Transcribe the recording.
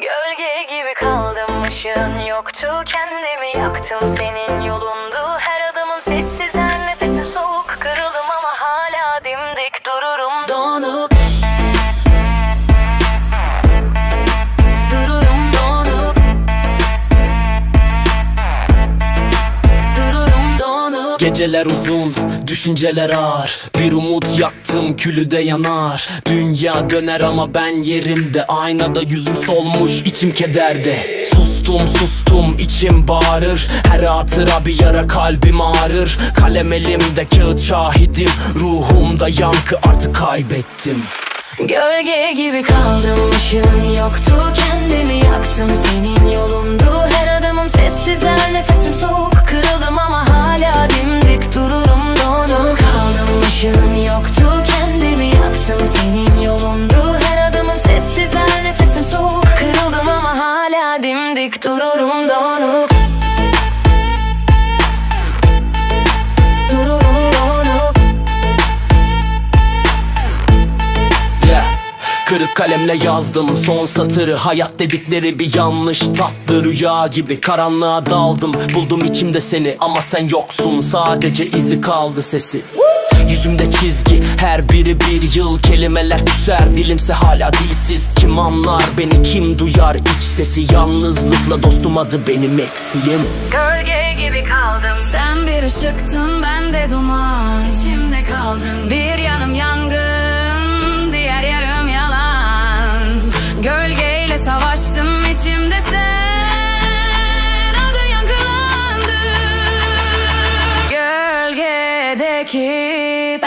Gölge gibi kaldım ışığın yoktu Kendimi yaktım senin yolundu Geceler uzun, düşünceler ağır. Bir umut yaktım, külü de yanar. Dünya döner ama ben yerimde. Aynada yüzüm solmuş, içim kederde. Sustum sustum, içim bağırır. Her hatıra bir yara kalbim ağrır. Kalem elimde, kağıt şahidim. Ruhumda yankı artık kaybettim. Gölge gibi kaldım ışığın yoktu. Kendimi yaktım senin Işığın yoktu Kendimi yaktım. Senin yolundu Her adımım sessiz her nefesim soğuk. Kırıldım ama hala dimdik dururum donup Dururum donup Yeah. Kırık kalemle yazdım son satırı. Hayat dedikleri bir yanlış tatlı rüya gibi. Karanlığa daldım buldum içimde seni. Ama sen yoksun sadece izi kaldı sesi Yüzümde çizgi. Her biri bir yıl Kelimeler küser. Dilimse hala dilsiz. Kim anlar beni kim duyar? İç sesi Yalnızlıkla dostum adı benim eksiğim. Gölge gibi kaldım. Sen bir ışıktın ben de duman. İçimde kaldın. Bir keep.